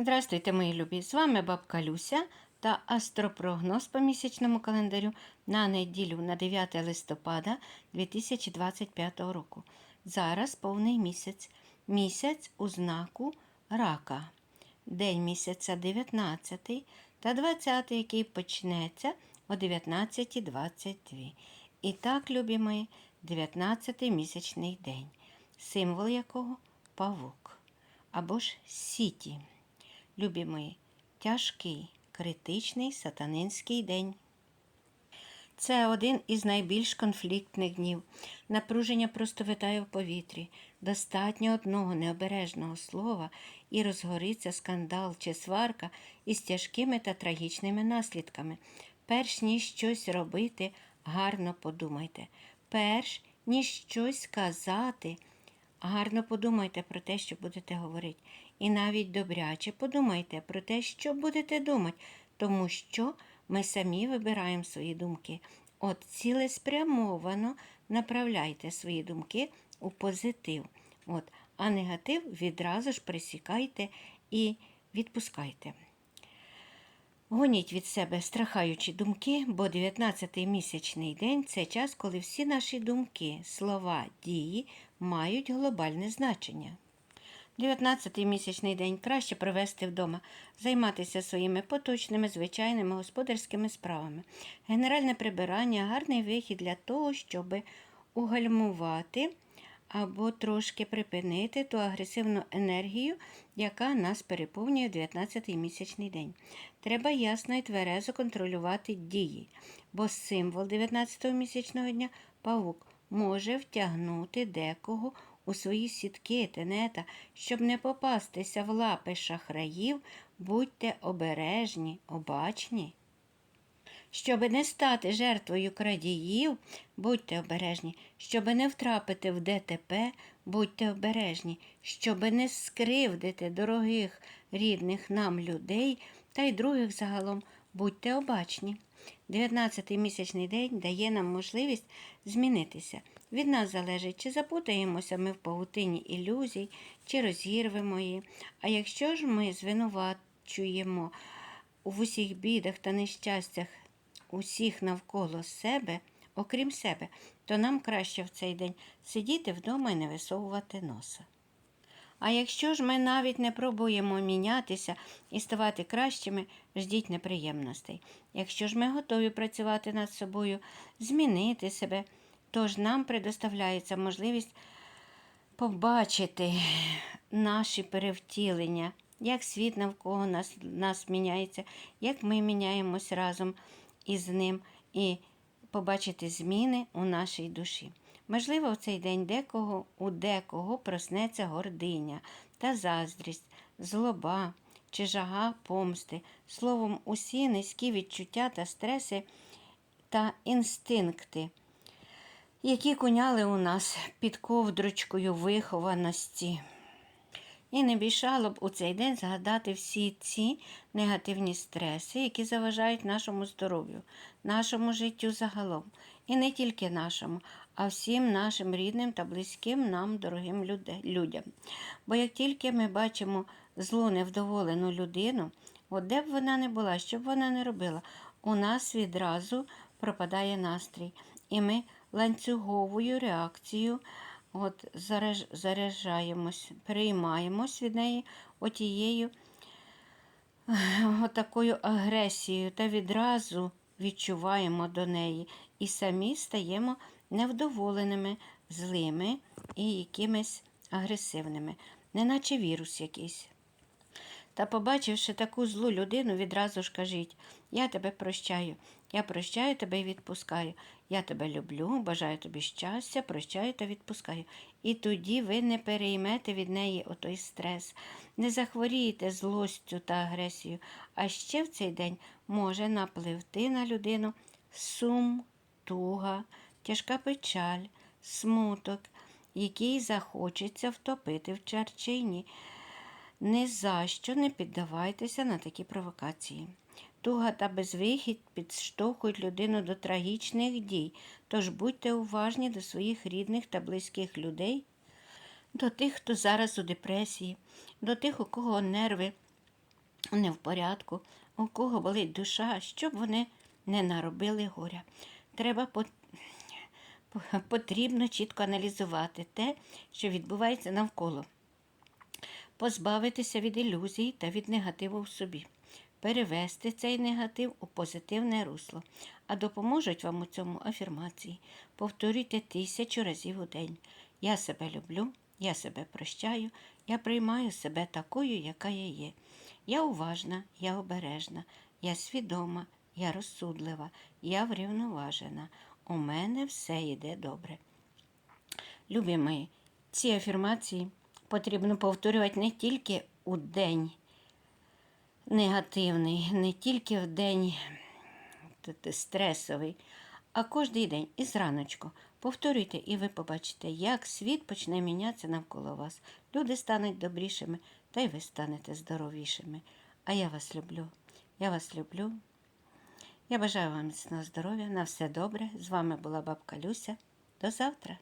Здравствуйте, мої любі! З вами бабка Люся та астропрогноз по місячному календарю на неділю на 9 листопада 2025 року. Зараз повний місяць. Місяць у знаку рака. День місяця 19 та 20, який почнеться о 19.22. І так, любі мої, 19 місячний день, символ якого павук або ж сіті. Любі мої, тяжкий, критичний сатанинський день. Це один із найбільш конфліктних днів. Напруження просто витає в повітрі. Достатньо одного необережного слова і розгориться скандал чи сварка із тяжкими та трагічними наслідками. Перш ніж щось робити, гарно подумайте. Перш ніж щось казати, Гарно подумайте про те, що будете говорити. І навіть добряче подумайте про те, що будете думати, тому що ми самі вибираємо свої думки. От цілеспрямовано направляйте свої думки у позитив. От, а негатив відразу ж присікайте і відпускайте. Гоніть від себе страхаючі думки, бо 19-й місячний день це час, коли всі наші думки, слова, дії мають глобальне значення. 19-й місячний день краще провести вдома, займатися своїми поточними, звичайними господарськими справами. Генеральне прибирання гарний вихід для того, щоб угальмувати або трошки припинити ту агресивну енергію, яка нас переповнює в 19-й місячний день. Треба ясно і тверезо контролювати дії, бо символ 19-го місячного дня павук може втягнути декого у свої сітки тенета, щоб не попастися в лапи шахраїв, будьте обережні, обачні. Щоби не стати жертвою крадіїв, будьте обережні, щоби не втрапити в ДТП, будьте обережні, щоби не скривдити дорогих рідних нам людей та й других загалом, будьте обачні. 19-й місячний день дає нам можливість змінитися. Від нас залежить, чи запутаємося ми в павутині ілюзій, чи розірвемо її. А якщо ж ми звинувачуємо у усіх бідах та нещастях усіх навколо себе, окрім себе, то нам краще в цей день сидіти вдома і не висовувати носа. А якщо ж ми навіть не пробуємо мінятися і ставати кращими, ждіть неприємностей. Якщо ж ми готові працювати над собою, змінити себе, то ж нам предоставляється можливість побачити наші перевтілення, як світ навколо нас, нас міняється, як ми міняємось разом із ним і побачити зміни у нашій душі. Можливо, в цей день декого у декого проснеться гординя та заздрість, злоба чи жага помсти, словом, усі низькі відчуття та стреси та інстинкти, які куняли у нас під ковдрочкою вихованості. І не бішало б у цей день згадати всі ці негативні стреси, які заважають нашому здоров'ю, нашому життю загалом. І не тільки нашому, а всім нашим рідним та близьким нам дорогим людям. Бо як тільки ми бачимо злу невдоволену людину, от де б вона не була, що б вона не робила, у нас відразу пропадає настрій. І ми ланцюговою реакцією от заряджаємось, переймаємось від неї отією отакою агресією та відразу відчуваємо до неї і самі стаємо невдоволеними, злими і якимись агресивними, неначе вірус якийсь. Та, побачивши таку злу людину, відразу ж кажіть я тебе прощаю, я прощаю тебе і відпускаю. Я тебе люблю, бажаю тобі щастя, прощаю та відпускаю. І тоді ви не переймете від неї отой стрес, не захворієте злостю та агресією, а ще в цей день може напливти на людину сум, туга, тяжка печаль, смуток, який захочеться втопити в чарчині. Ні за що не піддавайтеся на такі провокації. Туга та безвихідь підштовхують людину до трагічних дій, тож будьте уважні до своїх рідних та близьких людей, до тих, хто зараз у депресії, до тих, у кого нерви не в порядку, у кого болить душа, щоб вони не наробили горя. Треба потрібно чітко аналізувати те, що відбувається навколо, позбавитися від ілюзій та від негативу в собі, перевести цей негатив у позитивне русло. А допоможуть вам у цьому афірмації. Повторюйте тисячу разів у день. Я себе люблю, я себе прощаю, я приймаю себе такою, яка я є. Я уважна, я обережна, я свідома, я розсудлива, я врівноважена. У мене все йде добре. Любі мої, ці афірмації потрібно повторювати не тільки у день негативний, не тільки в день стресовий, а кожен день і зраночку. Повторюйте, і ви побачите, як світ почне мінятися навколо вас. Люди стануть добрішими, та й ви станете здоровішими. А я вас люблю. Я вас люблю. Я бажаю вам міцного здоров'я, на все добре. З вами була бабка Люся. До завтра.